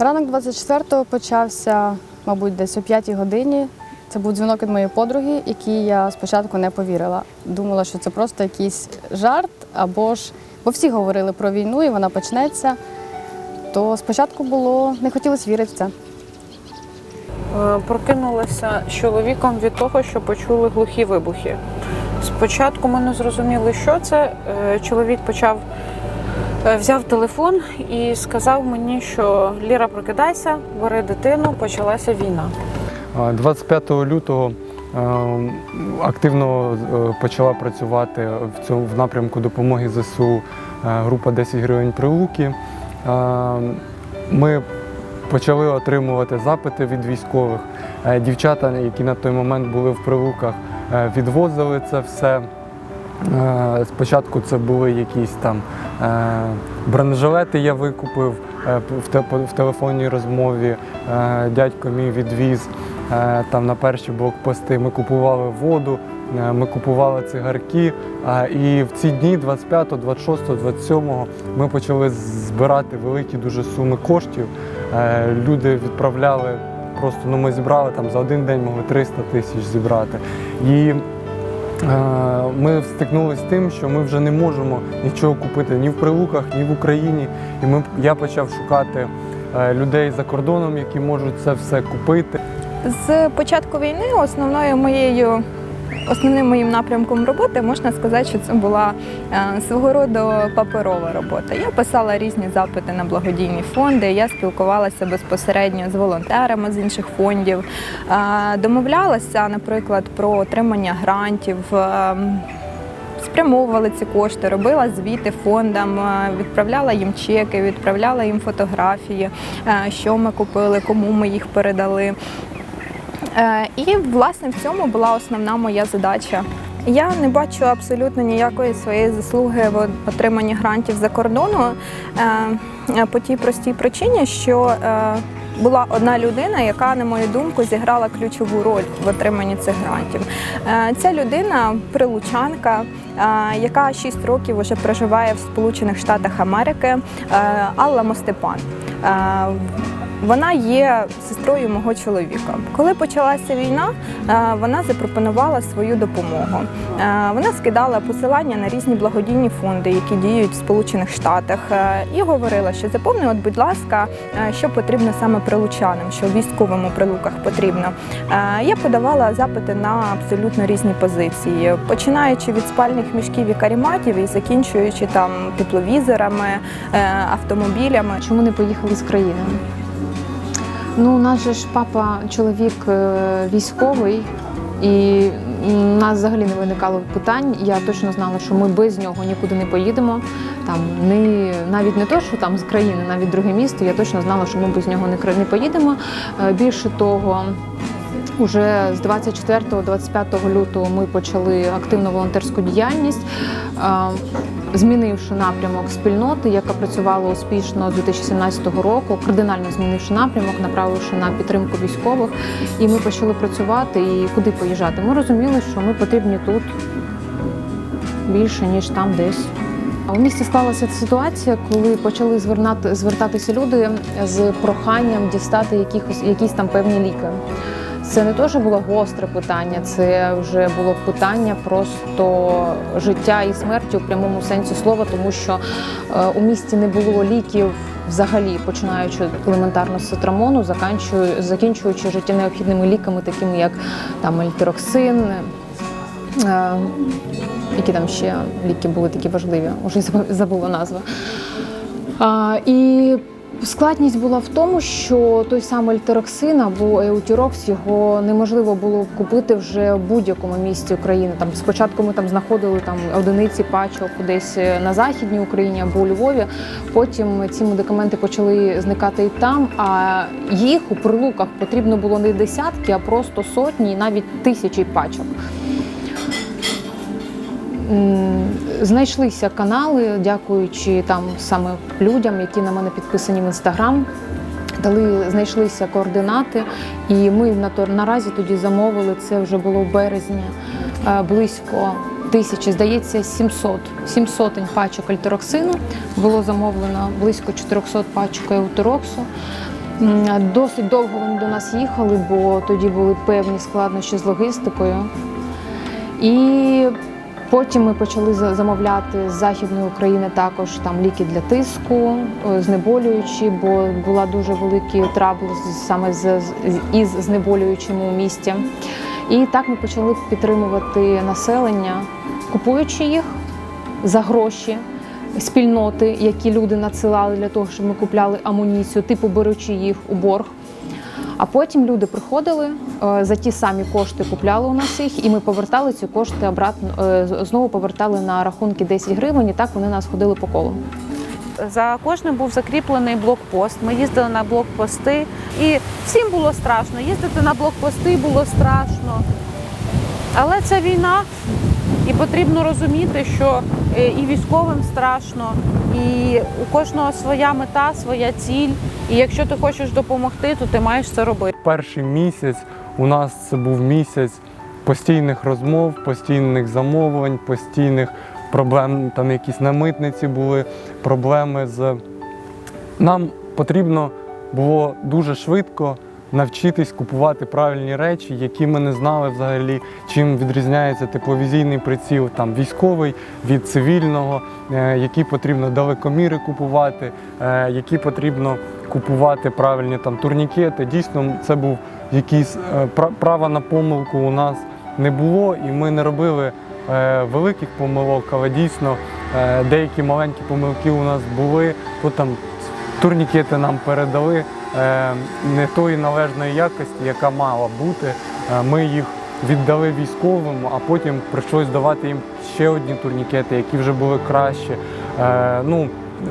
Ранок 24-го почався, мабуть, десь о 5-й годині. Це був дзвінок від моєї подруги, який я спочатку не повірила. Думала, що це просто якийсь жарт, або ж бо всі говорили про війну і вона почнеться. То спочатку було не хотілося вірити в це. Е, Прокинулася з чоловіком від того, що почули глухі вибухи. Спочатку ми не зрозуміли, що це. Е, Чоловік почав взяв телефон і сказав мені, що Ліра, прокидайся, бери дитину, почалася війна. 25 лютого е, активно е, почала працювати в цьому в напрямку допомоги ЗСУ е, група 10 гривень прилуки. Е, Ми почали отримувати запити від військових. Е, Дівчата, які на той момент були в прилуках, е, відвозили це все. Е, Спочатку це були якісь там е, бронежилети, я викупив е, в телефонній розмові. Е, Дядько мій відвіз е, там на перші блокпости. Ми купували воду, е, ми купували цигарки. Е, І в ці дні, 25, 26, 27, ми почали збирати великі дуже суми коштів. Е, Люди відправляли просто, ну ми зібрали там за один день могли 300 тисяч зібрати. І Е, Ми стикнулися з тим, що ми вже не можемо нічого купити ні в прилуках, ні в Україні. І ми, я почав шукати е, людей за кордоном, які можуть це все купити. З початку війни основною моєю основним моїм напрямком роботи можна сказати, що це була е, свого роду паперова робота. Я писала різні запити на благодійні фонди. Я спілкувалася безпосередньо з волонтерами з інших фондів, е, домовлялася, наприклад, про отримання грантів. е, Спрямовували ці кошти, робила звіти фондам, відправляла їм чеки, відправляла їм фотографії, що ми купили, кому ми їх передали. Е, І власне в цьому була основна моя задача. Я не бачу абсолютно ніякої своєї заслуги в отриманні грантів за кордону е, е, по тій простій причині, що була одна людина, яка, на мою думку, зіграла ключову роль в отриманні цих грантів. Ця людина прилучанка, яка 6 років вже проживає в Сполучених Штатах Америки, Алла Мостепан. Вона є сестрою мого чоловіка. Коли почалася війна, е, вона запропонувала свою допомогу. Е, Вона скидала посилання на різні благодійні фонди, які діють в Сполучених Штатах, е, і говорила, що заповни, от, будь ласка, що потрібно саме прилучанам, що військовим у прилуках потрібно. Я подавала запити на абсолютно різні позиції, починаючи від спальних мішків і каріматів і закінчуючи там тепловізорами, автомобілями. Чому не поїхали з країни? Ну, у нас же ж папа, чоловік е, військовий, і у нас взагалі не виникало питань. Я точно знала, що ми без нього нікуди не поїдемо. Там не навіть не то, що там з країни, навіть друге місто. Я точно знала, що ми без нього не не поїдемо. Е, Більше того. Уже з 24-25 лютого ми почали активну волонтерську діяльність, змінивши напрямок спільноти, яка працювала успішно з 2017 року, кардинально змінивши напрямок, направивши на підтримку військових. І ми почали працювати і куди поїжджати. Ми розуміли, що ми потрібні тут більше, ніж там десь. У місті склалася ситуація, коли почали звертатися люди з проханням дістати якихось, якісь там певні ліки. Це не те, що було гостре питання, це вже було питання просто життя і смерті у прямому сенсі слова, тому що е, у місті не було ліків взагалі, починаючи елементарно з цитрамону, закінчуючи життєнеобхідними ліками, такими як там альтероксин, е, які там ще ліки були такі важливі, уже забула назва. І складність була в тому, що той самий альтероксин або еутірокс його неможливо було купити вже в будь-якому місті України. Там спочатку ми там знаходили там одиниці пачок десь на західній Україні або у Львові. Потім ці медикаменти почали зникати і там. А їх у прилуках потрібно було не десятки, а просто сотні, навіть тисячі пачок. Знайшлися канали, дякуючи там саме людям, які на мене підписані в інстаграм. Дали, знайшлися координати, і ми на то наразі тоді замовили. Це вже було в березні е, близько тисячі, здається, 700, 700 пачок альтероксину. Було замовлено близько 400 пачок еутероксу. Досить довго вони до нас їхали, бо тоді були певні складнощі з логістикою. І потім ми почали за- замовляти з Західної України також там ліки для тиску, е, знеболюючі, бо була дуже великий трабл саме з- із знеболюючими у місті. І так ми почали підтримувати населення, купуючи їх за гроші. Спільноти, які люди надсилали для того, щоб ми купляли амуніцію, типу беручи їх у борг. А потім люди приходили е, за ті самі кошти, купляли у нас їх, і ми повертали ці кошти обратно, е, знову повертали на рахунки 10 гривень, і так вони нас ходили по колу. За кожним був закріплений блокпост. Ми їздили на блокпости, і всім було страшно. Їздити на блокпости було страшно. Але це війна, і потрібно розуміти, що е, і військовим страшно, і у кожного своя мета, своя ціль. І якщо ти хочеш допомогти, то ти маєш це робити. Перший місяць у нас це був місяць постійних розмов, постійних замовлень, постійних проблем. Там якісь на митниці були проблеми з. Нам потрібно було дуже швидко навчитись купувати правильні речі, які ми не знали взагалі, чим відрізняється тепловізійний приціл там військовий від цивільного, е, які потрібно далекоміри купувати, е, які потрібно купувати правильні там турнікети. Дійсно, це був якийсь е, права на помилку у нас не було, і ми не робили великих помилок, але дійсно деякі маленькі помилки у нас були. Тут там турнікети нам передали не тої належної якості, яка мала бути. Е, Ми їх віддали військовим, а потім прийшлось давати їм ще одні турнікети, які вже були кращі. Е, Ну,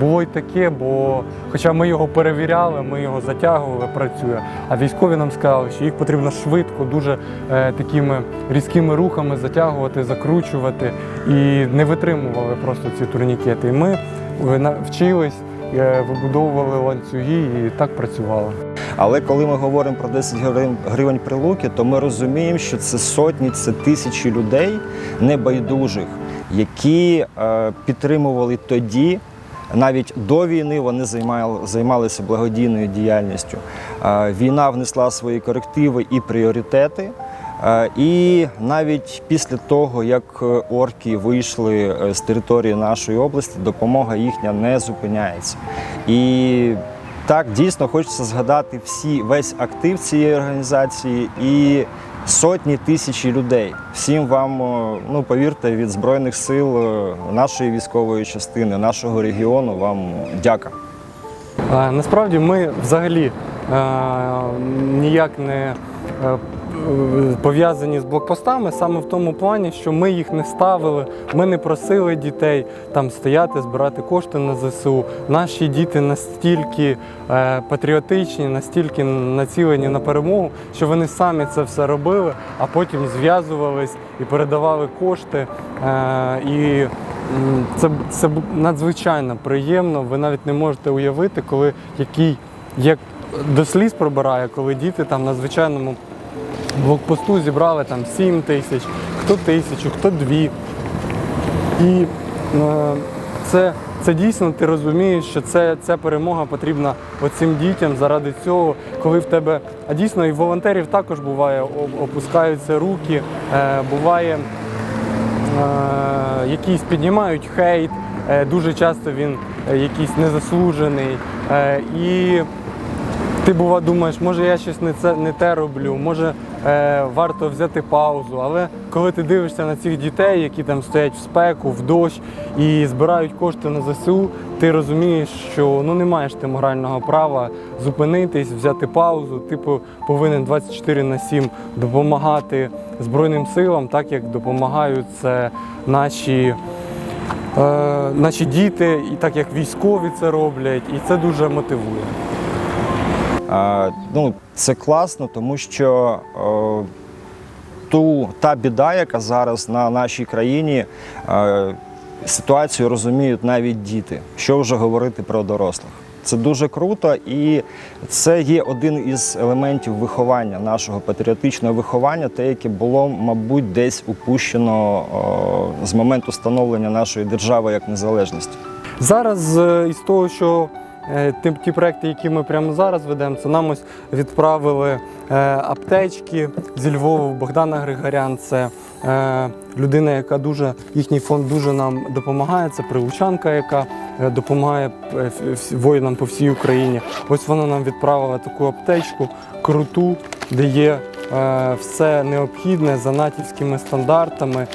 було й таке, бо хоча ми його перевіряли, ми його затягували, працює. А військові нам сказали, що їх потрібно швидко, дуже е, такими різкими рухами затягувати, закручувати і не витримували просто ці турнікети. І ми е, навчились, е, вибудовували ланцюги і так працювали. Але коли ми говоримо про 10 гривень, прилуки, то ми розуміємо, що це сотні, це тисячі людей небайдужих, які е, підтримували тоді. Навіть до війни вони займали, займалися благодійною діяльністю. Е, Війна внесла свої корективи і пріоритети. Е, І навіть після того, як е, орки вийшли е, з території нашої області, допомога їхня не зупиняється. І так, дійсно хочеться згадати всі, весь актив цієї організації і сотні тисячі людей. Всім вам, ну повірте, від Збройних сил нашої військової частини, нашого регіону вам дяка. Насправді ми взагалі ніяк не пов'язані з блокпостами саме в тому плані, що ми їх не ставили, ми не просили дітей там стояти, збирати кошти на ЗСУ. Наші діти настільки е, патріотичні, настільки націлені на перемогу, що вони самі це все робили, а потім зв'язувались і передавали кошти. Е, і Це, це надзвичайно приємно. Ви навіть не можете уявити, коли який як до сліз пробирає, коли діти там на звичайному блокпосту зібрали там 7 тисяч, хто тисячу, хто дві. І е, це, це дійсно ти розумієш, що це, ця перемога потрібна оцим дітям заради цього, коли в тебе. А дійсно і волонтерів також буває, опускаються руки, е, буває е, якісь піднімають хейт, е, дуже часто він е, якийсь незаслужений. Е, і ти бува думаєш, може я щось не, це, не те роблю, може е, варто взяти паузу. Але коли ти дивишся на цих дітей, які там стоять в спеку, в дощ і збирають кошти на ЗСУ, ти розумієш, що ну не маєш ти морального права зупинитись, взяти паузу. Ти по- повинен 24 на 7 допомагати Збройним силам, так як допомагають це наші. Е, наші діти, і так як військові це роблять, і це дуже мотивує. Ну, це класно, тому що ту, та біда, яка зараз на нашій країні, е, ситуацію розуміють навіть діти. Що вже говорити про дорослих. Це дуже круто, і це є один із елементів виховання нашого патріотичного виховання, те, яке було, мабуть, десь упущено з моменту становлення нашої держави як незалежності. Зараз е, із того, що е, ті, ті проекти, які ми прямо зараз ведемо, це нам ось відправили е, аптечки зі Львова Богдана Григорян. Це е, людина, яка дуже їхній фонд дуже нам допомагає. Це прилучанка, яка допомагає воїнам по всій Україні. Ось вона нам відправила таку аптечку круту, де є все необхідне за натівськими стандартами.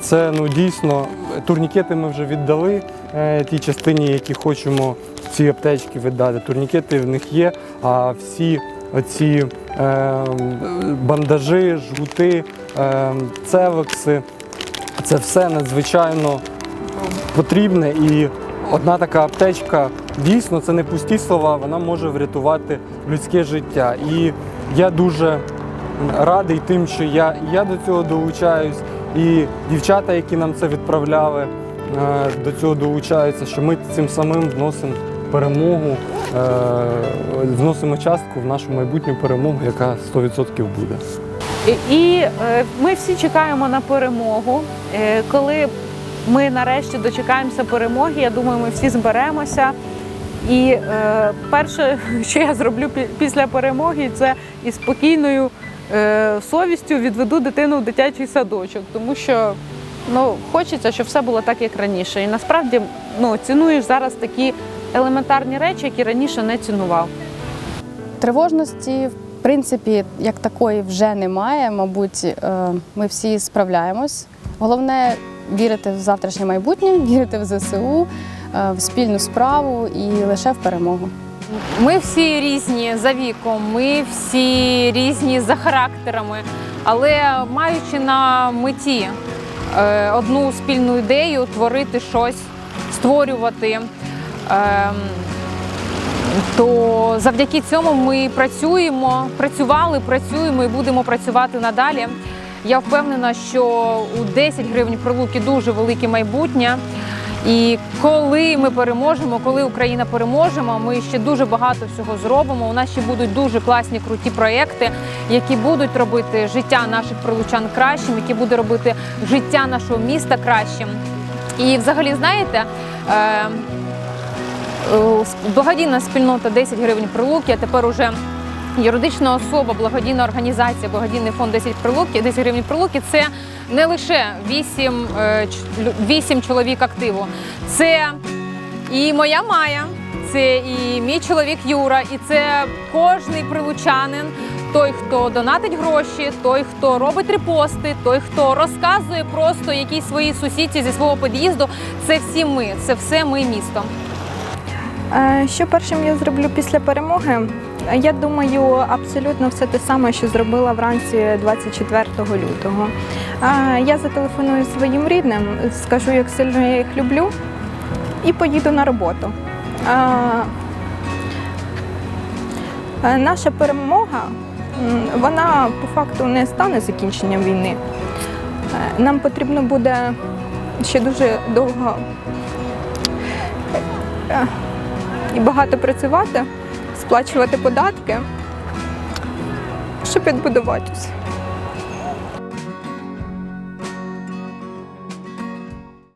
Це ну дійсно турнікети ми вже віддали тій частині, які хочемо ці аптечки віддати. Турнікети в них є, а всі оці е, бандажі, жгути, е, цевекси це все надзвичайно потрібне. І одна така аптечка дійсно це не пусті слова, вона може врятувати людське життя. І я дуже радий тим, що я, я до цього долучаюсь, і дівчата, які нам це відправляли, е, до цього долучаються, що ми цим самим вносимо перемогу, е, вносимо частку в нашу майбутню перемогу, яка 100% буде. І- е, ми всі чекаємо на перемогу. Е, Коли ми нарешті дочекаємося перемоги, я думаю, ми всі зберемося. І е, перше, що я зроблю після перемоги, це із спокійною е, совістю відведу дитину в дитячий садочок, тому що ну, хочеться, щоб все було так, як раніше. І насправді ну, цінуєш зараз такі елементарні речі, які раніше не цінував. Тривожності, в принципі, як такої вже немає. Мабуть, е, ми всі справляємось. Головне вірити в завтрашнє майбутнє, вірити в ЗСУ, е, в спільну справу і лише в перемогу. Ми всі різні за віком, ми всі різні за характерами, але маючи на меті одну спільну ідею, творити щось, створювати. ем, то завдяки цьому ми працюємо, працювали, працюємо і будемо працювати надалі. Я впевнена, що у 10 гривень прилуки дуже велике майбутнє. І коли ми переможемо, коли Україна переможемо, ми ще дуже багато всього зробимо. У нас ще будуть дуже класні круті проекти, які будуть робити життя наших прилучан кращим, які будуть робити життя нашого міста кращим. І, взагалі, знаєте. Е- Е, Благодійна спільнота 10 гривень прилуки, а тепер уже юридична особа, благодійна організація, благодійний фонд 10 прилуки, 10 гривень прилуки це не лише 8, е, 8 чоловік активу. Це і моя Майя, це і мій чоловік Юра, і це кожний прилучанин. Той, хто донатить гроші, той, хто робить репости, той, хто розказує просто якісь свої сусідці зі свого під'їзду. Це всі ми, це все ми місто. Е, Що першим я зроблю після перемоги? Я думаю, абсолютно все те саме, що зробила вранці 24 лютого. Е, Я зателефоную своїм рідним, скажу, як сильно я їх люблю, і поїду на роботу. Е, Наша перемога, вона по факту не стане закінченням війни. Е, Нам потрібно буде ще дуже довго е, і багато працювати, сплачувати податки, щоб відбудуватися.